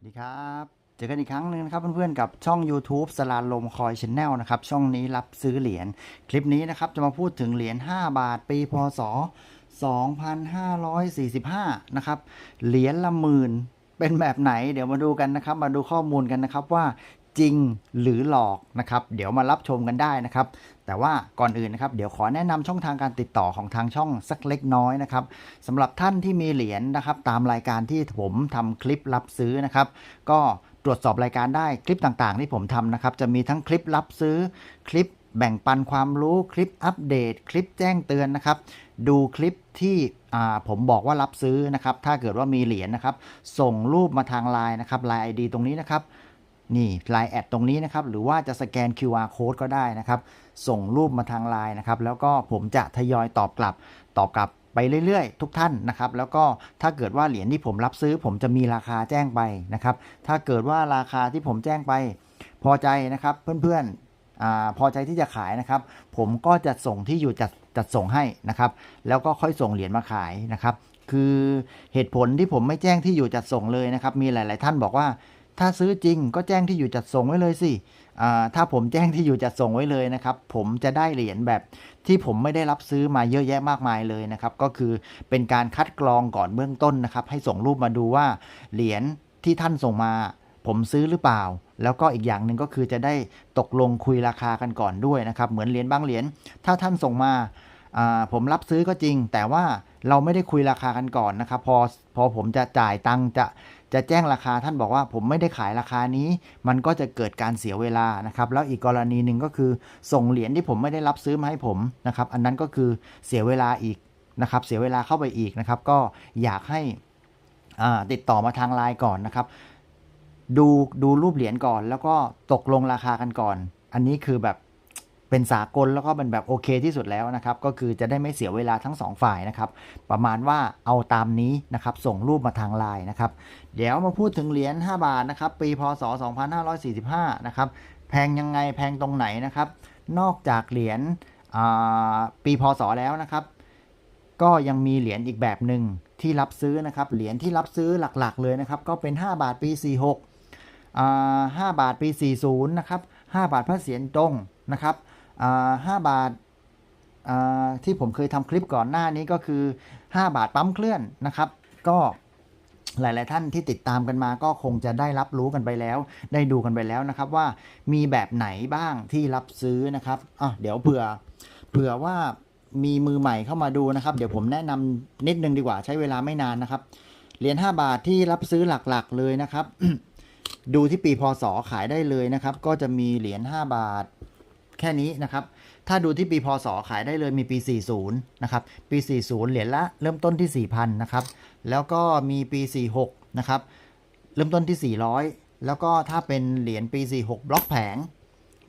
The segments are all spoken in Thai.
วัสดีครับ เจอกันอีกครั้งหนึ่งนะครับเพื่อนๆกับช่อง YouTube สลาลมคอยชแนลนะครับ ช่องนี้รับซื้อเหรียญคลิปนี้นะครับ จะมาพูดถึงเหรียญ5บาทปีพศ 2545 นะครับ เหรียญละหมื่นเป็นแบบไหน เดี๋ยวมาดูกันนะครับ มาดูข้อมูลกันนะครับว่า จริงหรือหลอกนะครับ เดี๋ยวมารับชมกันได้นะครับ แต่ว่าก่อนอื่นนะครับ เดี๋ยวขอแนะนำช่องทางการติดต่อของทางช่องสักเล็กน้อยนะครับสำหรับท่านที่มีเหรียญนะครับ ตามรายการที่ผมทำคลิปรับซื้อนะครับ ก็ตรวจสอบรายการได้คลิปต่างๆ ที่ผมทำนะครับ จะมีทั้งคลิปรับซื้อคลิปแบ่งปันความรู้คลิปอัปเดต คลิปแจ้งเตือนนะครับ ดูคลิปที่ผมบอกว่ารับซื้อนะครับ ถ้าเกิดว่ามีเหรียญนะครับ ส่งรูปมาทางไลน์นะครับไลน์ ID ตรงนี้นะครับ นี่ไลน์แอดตรงนี้นะครับ หรือว่าจะสแกน QR code ก็ได้นะครับ ส่งรูปมาทางไลน์นะครับ แล้วก็ผมจะทยอยตอบกลับ ตอบกลับไปเรื่อยๆ ทุกท่านนะครับ แล้วก็ถ้าเกิดว่าเหรียญที่ผมรับซื้อ ผมจะมีราคาแจ้งไปนะครับ ถ้าเกิดว่าราคาที่ผมแจ้งไป พอใจนะครับเพื่อนๆพอใจที่จะขายนะครับ ผมก็จะส่งที่อยู่จัดจัดส่งให้นะครับ แล้วก็ค่อยส่งเหรียญมาขายนะครับ คือเหตุผลที่ผมไม่แจ้งที่อยู่จัดส่งเลยนะครับ มีหลาย ๆ ท่านบอกว่า ถ้าซื้อจริงก็แจ้งที่อยู่จัดส่งไว้เลยสิถ้าผมแจ้งที่อยู่จัดส่งไว้เลยนะครับ ผมจะได้เหรียญแบบที่ผมไม่ได้รับซื้อมาเยอะแยะมากมายเลยนะครับ ก็คือเป็นการคัดกรองก่อนเบื้องต้นนะครับ ให้ส่งรูปมาดูว่าเหรียญที่ท่านส่งมา ผมซื้อหรือเปล่า แล้วก็อีกอย่างหนึ่งก็คือจะได้ตกลงคุยราคากันก่อนด้วยนะครับ เหมือนเหรียญบางเหรียญถ้าท่านส่งมาอ่าผมรับซื้อก็จริง แต่ว่าเราไม่ได้คุยราคากันก่อนนะครับ พอพอผมจะจ่ายตังค์จะ จะแจ้งราคาท่านบอกว่าผมไม่ได้ขายราคานี้ มันก็จะเกิดการเสียเวลานะครับแล้วอีกกรณีหนึ่งก็คือส่งเหรียญที่ผมไม่ได้รับซื้อมาให้ผมนะครับอันนั้นก็คือเสียเวลาอีกนะครับเสียเวลาเข้าไปอีกนะครับ ก็อยากให้อ่าติดต่อมาทางไลน์ก่อนนะครับ ดูดูรูปเหรียญก่อน แล้วก็ตกลงราคากันก่อน อันนี้คือแบบ เป็นสากลแล้วก็เป็นแบบโอเคที่สุดแล้วนะครับ ก็คือจะได้ไม่เสียเวลาทั้งสองฝ่ายนะครับ ประมาณว่าเอาตามนี้นะครับ ส่งรูปมาทางไลน์นะครับ เดี๋ยวมาพูดถึงเหรียญ5บาทนะครับ ปีพศ 2545 นะครับ แพงยังไงแพงตรงไหนนะครับ นอกจากเหรียญปีพศแล้วนะครับ ก็ยังมีเหรียญอีกแบบหนึ่งที่รับซื้อนะครับ เหรียญที่รับซื้อหลักๆ เลยนะครับ ก็เป็น 5 บาทปี 46อ่า5บาทปี 40 นะครับ 5 บาทพระเศียรตรงนะครับ อ่า5บาทที่ผมเคยทำคลิปก่อนหน้านี้ก็คือ 5 บาทปั๊มเคลื่อนนะครับ ก็หลาย ๆ ท่านที่ติดตามกันมาก็คงจะได้รับรู้กันไปแล้ว ได้ดูกันไปแล้วนะครับว่ามีแบบไหนบ้างที่รับซื้อนะครับอะเดี๋ยวเผื่อเผื่อว่ามีมือใหม่เข้ามาดูนะครับ เดี๋ยวผมแนะนำนิดนึงดีกว่าใช้เวลาไม่นานนะครับเหรียญ5บาทที่รับซื้อหลัก ๆ เลยนะครับ ดูที่ปีพศขายได้เลยนะครับ ก็จะมีเหรียญ5บาท แค่นี้นะครับ ถ้าดูที่ปีพศขายได้เลยมีปี 40 นะครับ ปี 40 เหรียญละเริ่มต้นที่ 4,000 นะครับ แล้วก็มีปี 46 นะครับ เริ่มต้นที่ 400 แล้วก็ถ้าเป็นเหรียญปี 46 บล็อกแผง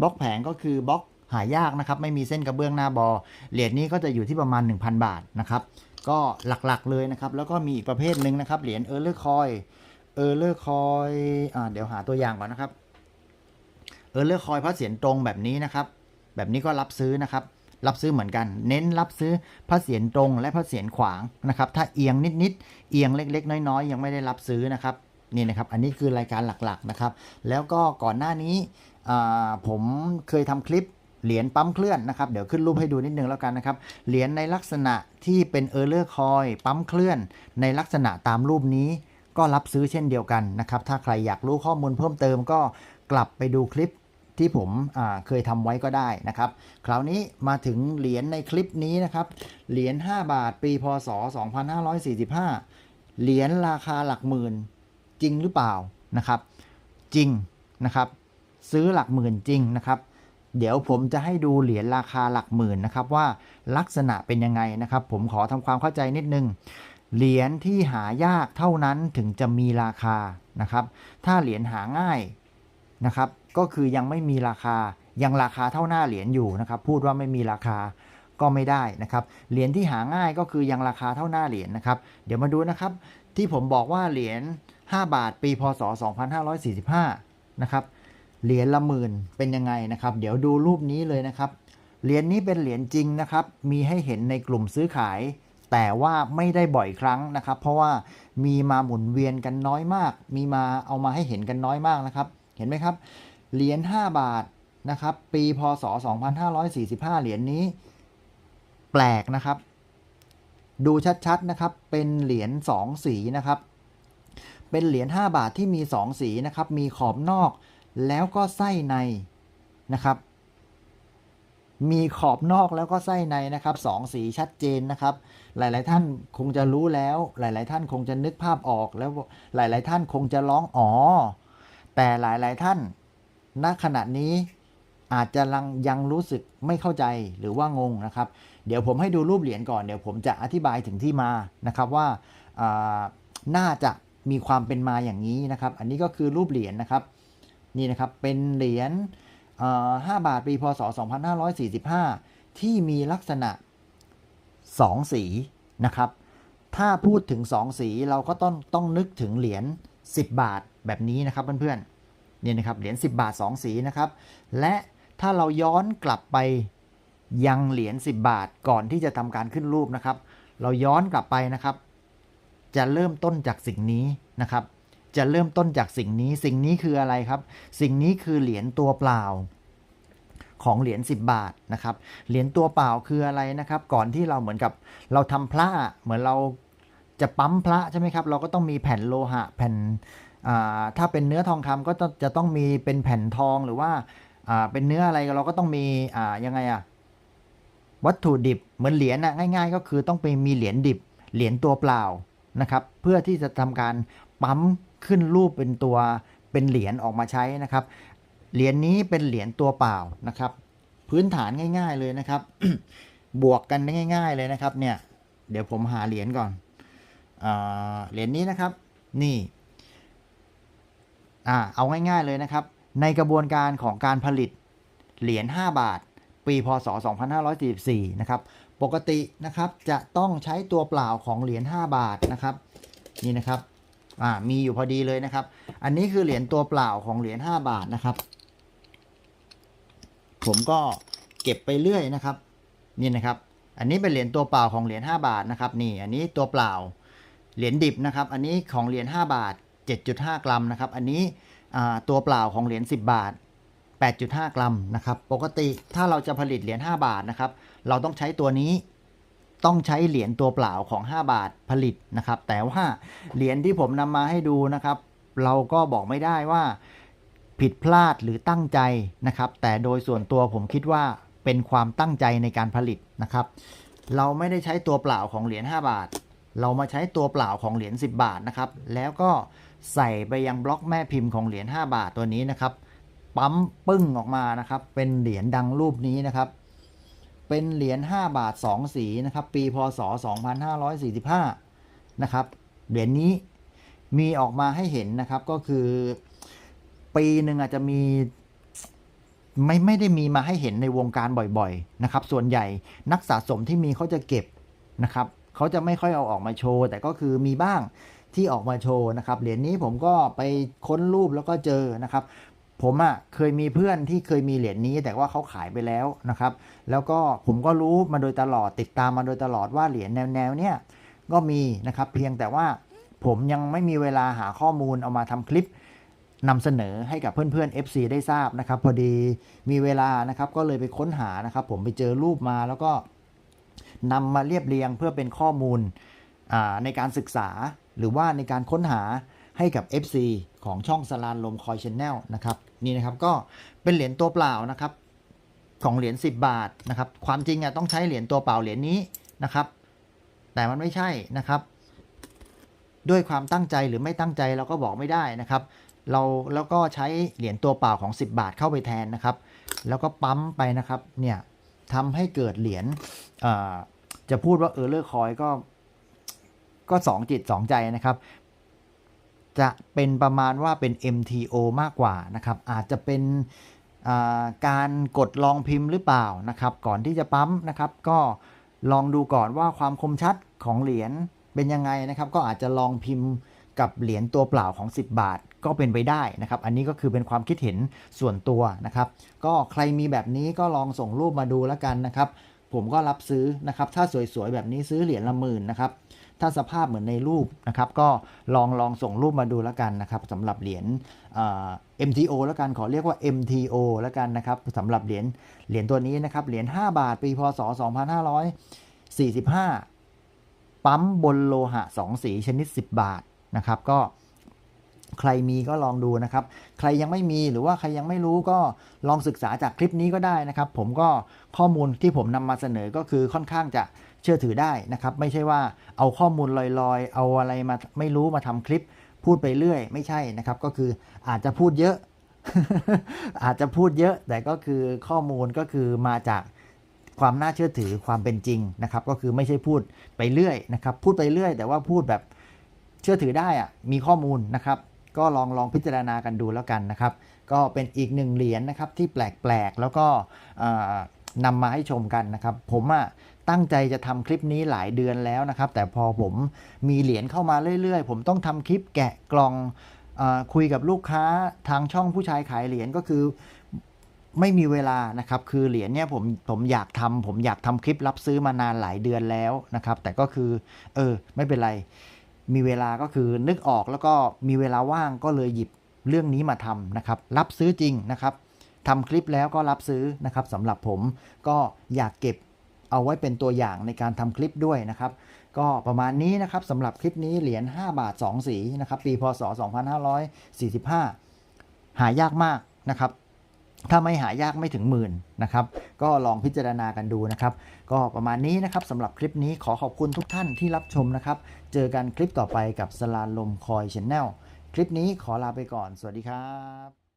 บล็อกแผงก็คือบล็อกหายากนะครับ ไม่มีเส้นกระเบื้องหน้าบอ เหรียญนี้ก็จะอยู่ที่ประมาณ 1,000 บาทนะครับ ก็หลักๆเลยนะครับ แล้วก็มีอีกประเภทหนึ่งนะครับ เหรียญเออร์เลอร์คอย เออร์เลอร์คอยอ่าเดี๋ยวหาตัวอย่างก่อนนะครับเออร์เลอร์คอยพระเสียรตรงแบบนี้นะครับ แบบนี้ก็รับซื้อนะครับ รับซื้อเหมือนกัน เน้นรับซื้อพระเศียรตรงและพระเศียรขวางนะครับ ถ้าเอียงนิดๆเอียงเล็ก ๆ น้อยๆ ยังไม่ได้รับซื้อนะครับนี่นะครับ อันนี้คือรายการหลักๆนะครับ แล้วก็ก่อนหน้านี้ผมเคยทำคลิปเหรียญปั๊มเคลื่อนนะครับ เดี๋ยวขึ้นรูปให้ดูนิดนึงแล้วกันนะครับ เหรียญในลักษณะที่เป็นเออร์เลอร์คอยปั๊มเคลื่อน ในลักษณะตามรูปนี้ก็รับซื้อเช่นเดียวกันนะครับ ถ้าใครอยากรู้ข้อมูลเพิ่มเติมก็กลับไปดูคลิป ที่ผมเคยทำไว้ก็ได้นะครับ คราวนี้มาถึงเหรียญในคลิปนี้นะครับ เหรียญ5บาทปีพศ 2545 เหรียญราคาหลักหมื่นจริงหรือเปล่านะครับ จริงนะครับ ซื้อหลักหมื่นจริงนะครับ เดี๋ยวผมจะให้ดูเหรียญราคาหลักหมื่นนะครับว่าลักษณะเป็นยังไงนะครับ ผมขอทำความเข้าใจนิดนึงเหรียญที่หายากเท่านั้นถึงจะมีราคานะครับ ถ้าเหรียญหาง่ายนะครับ ก็คือยังไม่มีราคา ยังราคาเท่าหน้าเหรียญอยู่นะครับ พูดว่าไม่มีราคาก็ไม่ได้นะครับ เหรียญที่หาง่ายก็คือยังราคาเท่าหน้าเหรียญนะครับ เดี๋ยวมาดูนะครับ ที่ผมบอกว่าเหรียญ5 บาทปีพศ 2545 นะครับ เหรียญละหมื่นเป็นยังไงนะครับ เดี๋ยวดูรูปนี้เลยนะครับ เหรียญนี้เป็นเหรียญจริงนะครับ มีให้เห็นในกลุ่มซื้อขาย แต่ว่าไม่ได้บ่อยครั้งนะครับ เพราะว่ามีมาหมุนเวียนกันน้อยมาก มีมาเอามาให้เห็นกันน้อยมากนะครับ เห็นไหมครับ เหรียญ5บาทนะครับ ปีพศ 2545 เหรียญนี้ แปลกนะครับ ดูชัดๆนะครับ เป็นเหรียญ2สีนะครับ เป็นเหรียญ5บาทที่มี 2 สีนะครับ มีขอบนอกแล้วก็ไส้ในนะครับ มีขอบนอกแล้วก็ไส้ในนะครับสองสีชัดเจนนะครับ หลาย ๆ ท่านคงจะรู้แล้ว หลาย ๆ ท่านคงจะนึกภาพออกแล้วหลาย ๆ ท่านคงจะร้องอ๋อแต่หลาย ๆ ท่าน ณขณะนี้อาจจะยังยังรู้สึกไม่เข้าใจหรือว่างงนะครับ เดี๋ยวผมให้ดูรูปเหรียญก่อน เดี๋ยวผมจะอธิบายถึงที่มานะครับว่าน่าจะมีความเป็นมาอย่างนี้นะครับ อันนี้ก็คือรูปเหรียญนะครับนี่นะครับเป็นเหรียญ5บาทปีพศ 2545 ที่มีลักษณะ 2 สีนะครับ ถ้าพูดถึง 2 สีเราก็ต้องต้องนึกถึงเหรียญ10 บาทแบบนี้นะครับเพื่อนๆ เนี่ยนะครับเหรียญ10 บาท 2 สีนะครับและถ้าเราย้อนกลับไปยังเหรียญ10 บาทก่อนที่จะทำการขึ้นรูปนะครับ เราย้อนกลับไปนะครับ จะเริ่มต้นจากสิ่งนี้นะครับ จะเริ่มต้นจากสิ่งนี้ สิ่งนี้คืออะไรครับ สิ่งนี้คือเหรียญตัวเปล่าของเหรียญ10 บาทนะครับ เหรียญตัวเปล่าคืออะไรนะครับ ก่อนที่เราเหมือนกับเราทำพระเหมือนเราจะปั๊มพระใช่ไหมครับ เราก็ต้องมีแผ่นโลหะแผ่น ถ้าเป็นเนื้อทองคำก็จะต้องมีเป็นแผ่นทองหรือว่าเป็นเนื้ออะไรเราก็ต้องมีอยังไงอะวัตถุดิบเหมือนเหรียญนะง่าย ๆ ก็คือต้องไปมีเหรียญดิบเหรียญตัวเปล่านะครับ เพื่อที่จะทำการปั๊มขึ้นรูปเป็นตัวเป็นเหรียญออกมาใช้นะครับ เหรียญนี้เป็นเหรียญตัวเปล่านะครับ พื้นฐานง่าย ๆเลยนะครับ บวกกันได้ง่าย ๆ เลยนะครับเนี่ยเดี๋ยวผมหาเหรียญก่อนเหรียญนี้นะครับ นี่ อ่าเอาง่ายๆเลยนะครับ ในกระบวนการของการผลิตเหรียญ5บาท ปีพศ 2544 นะครับ ปกตินะครับจะต้องใช้ตัวเปล่าของเหรียญ5บาทนะครับนี่นะครับอ่ามีอยู่พอดีเลยนะครับ อันนี้คือเหรียญตัวเปล่าของเหรียญ5บาทนะครับ ผมก็เก็บไปเรื่อยนะครับนี่นะครับ อันนี้เป็นเหรียญตัวเปล่าของเหรียญ5บาทนะครับนี่อันนี้ตัวเปล่าเหรียญดิบนะครับ อันนี้ของเหรียญ5บาท 7.5 กรัมนะครับอันนี้ตัวเปล่าของเหรียญ10 บาท 8.5 กรัมนะครับปกติถ้าเราจะผลิตเหรียญ5บาทนะครับเราต้องใช้ตัวนี้ต้องใช้เหรียญตัวเปล่าของ 5 บาทผลิตนะครับ แต่ว่าเหรียญที่ผมนำมาให้ดูนะครับ เราก็บอกไม่ได้ว่าผิดพลาดหรือตั้งใจนะครับ แต่โดยส่วนตัวผมคิดว่าเป็นความตั้งใจในการผลิตนะครับ เราไม่ได้ใช้ตัวเปล่าของเหรียญ5บาท เรามาใช้ตัวเปล่าของเหรียญ10 บาทนะครับ แล้วก็ ใส่ไปยังบล็อกแม่พิมพ์ของเหรียญ5 บาทตัวนี้นะครับ ปั๊มปึ้งออกมานะครับ เป็นเหรียญดังรูปนี้นะครับ เป็นเหรียญ5บาท 2 สีนะครับ ปีพศ 2545 นะครับ เหรียญนี้มีออกมาให้เห็นนะครับก็คือปีหนึ่งอาจจะมีไม่ไม่ได้มีมาให้เห็นในวงการบ่อยๆนะครับ ส่วนใหญ่นักสะสมที่มีเขาจะเก็บนะครับเขาจะไม่ค่อยเอาออกมาโชว์ แต่ก็คือมีบ้าง ที่ออกมาโชว์นะครับเหรียญนี้ผมก็ไปค้นรูปแล้วก็เจอนะครับ ผมอะ่ะเคยมีเพื่อนที่เคยมีเหรียญนี้ แต่ว่าเขาขายไปแล้วนะครับ แล้วก็ผมก็รู้มาโดยตลอดติดตามมาโดยตลอดว่าเหรียญแนวๆเนี้ยก็มีนะครับเพียงแต่ว่าผมยังไม่มีเวลาหาข้อมูลเอามาทำคลิปนำเสนอให้กับเพื่อนๆ FC ได้ทราบนะครับ พอดีมีเวลานะครับก็เลยไปค้นหานะครับ ผมไปเจอรูปมาแล้วก็นำมาเรียบเรียงเพื่อเป็นข้อมูลในการศึกษา หรือว่าในการค้นหาให้กับ FC ของช่องสลานลมคอยชแนลนะครับนี่นะครับก็เป็นเหรียญตัวเปล่านะครับของเหรียญ10 บาทนะครับความจริงอะต้องใช้เหรียญตัวเปล่าเหรียญนี้นะครับ แต่มันไม่ใช่นะครับ ด้วยความตั้งใจหรือไม่ตั้งใจเราก็บอกไม่ได้นะครับ เราแล้วก็ใช้เหรียญตัวเปล่าของ 10 บาทเข้าไปแทนนะครับ แล้วก็ปั๊มไปนะครับเนี่ยทำให้เกิดเหรียญจะพูดว่าเออเลอร์คอยก็ ก็สองจิตสองใจนะครับ จะเป็นประมาณว่าเป็น MTO มากกว่านะครับ อาจจะเป็นการกดลองพิมพ์หรือเปล่านะครับ ก่อนที่จะปั๊มนะครับ ก็ลองดูก่อนว่าความคมชัดของเหรียญเป็นยังไงนะครับ ก็อาจจะลองพิมพ์กับเหรียญตัวเปล่าของ 10 บาทก็เป็นไปได้นะครับ อันนี้ก็คือเป็นความคิดเห็นส่วนตัวนะครับ ก็ใครมีแบบนี้ก็ลองส่งรูปมาดูแล้วกันนะครับ ผมก็รับซื้อนะครับ ถ้าสวยๆแบบนี้ซื้อเหรียญละหมื่นนะครับ ถ้าสภาพเหมือนในรูปนะครับ ก็ลองลองส่งรูปมาดูแล้วกันนะครับสำหรับเหรียญ MTO แล้วกันขอเรียกว่า MTO แล้วกันนะครับสำหรับเหรียญเหรียญตัวนี้นะครับเหรียญ5บาทปีพศ 2545 ปั๊มบนโลหะ 2 สีชนิด 10 บาทนะครับก็ใครมีก็ลองดูนะครับ ใครยังไม่มีหรือว่าใครยังไม่รู้ก็ลองศึกษาจากคลิปนี้ก็ได้นะครับ ผมก็ข้อมูลที่ผมนำมาเสนอก็คือค่อนข้างจะ เชื่อถือได้นะครับ ไม่ใช่ว่าเอาข้อมูลลอยๆ เอาอะไรมาไม่รู้มาทำคลิป พูดไปเรื่อย ไม่ใช่นะครับ ก็คืออาจจะพูดเยอะ อาจจะพูดเยอะ แต่ก็คือข้อมูลก็คือมาจากความน่าเชื่อถือความเป็นจริงนะครับ ก็คือไม่ใช่พูดไปเรื่อยนะครับ พูดไปเรื่อย แต่ว่าพูดแบบเชื่อถือได้อะมีข้อมูลนะครับ ก็ลองลองพิจารณากันดูแล้วกันนะครับ ก็เป็นอีกหนึ่งเหรียญนะครับที่แปลกๆ แล้วก็นำมาให้ชมกันนะครับ ผมอะ ตั้งใจจะทำคลิปนี้หลายเดือนแล้วนะครับ แต่พอผมมีเหรียญเข้ามาเรื่อยๆ ผมต้องทำคลิปแกะกล่องอคุยกับลูกค้าทางช่องผู้ชายขายเหรียญก็คือไม่มีเวลานะครับ คือเหรียญเนี่ยผมผมอยากทำผมอยากทำคลิปรับซื้อมานานหลายเดือนแล้วนะครับ แต่ก็คือ เออ ไม่เป็นไร มีเวลาก็คือนึกออกแล้วก็มีเวลาว่างก็เลยหยิบเรื่องนี้มาทำนะครับ รับซื้อจริงนะครับทำคลิปแล้วก็รับซื้อนะครับสำหรับผมก็อยากเก็บ เอาไว้เป็นตัวอย่างในการทำคลิปด้วยนะครับ ก็ประมาณนี้นะครับสำหรับคลิปนี้เหรียญ 5 บาท 2 สีนะครับปีพศ 2545 หายากมากนะครับ ถ้าไม่หายากไม่ถึงหมื่นนะครับ ก็ลองพิจารณากันดูนะครับ ก็ประมาณนี้นะครับสำหรับคลิปนี้ขอขอบคุณทุกท่านที่รับชมนะครับ เจอกันคลิปต่อไปกับสลานลมคอยชแนลคลิปนี้ขอลาไปก่อน สวัสดีครับ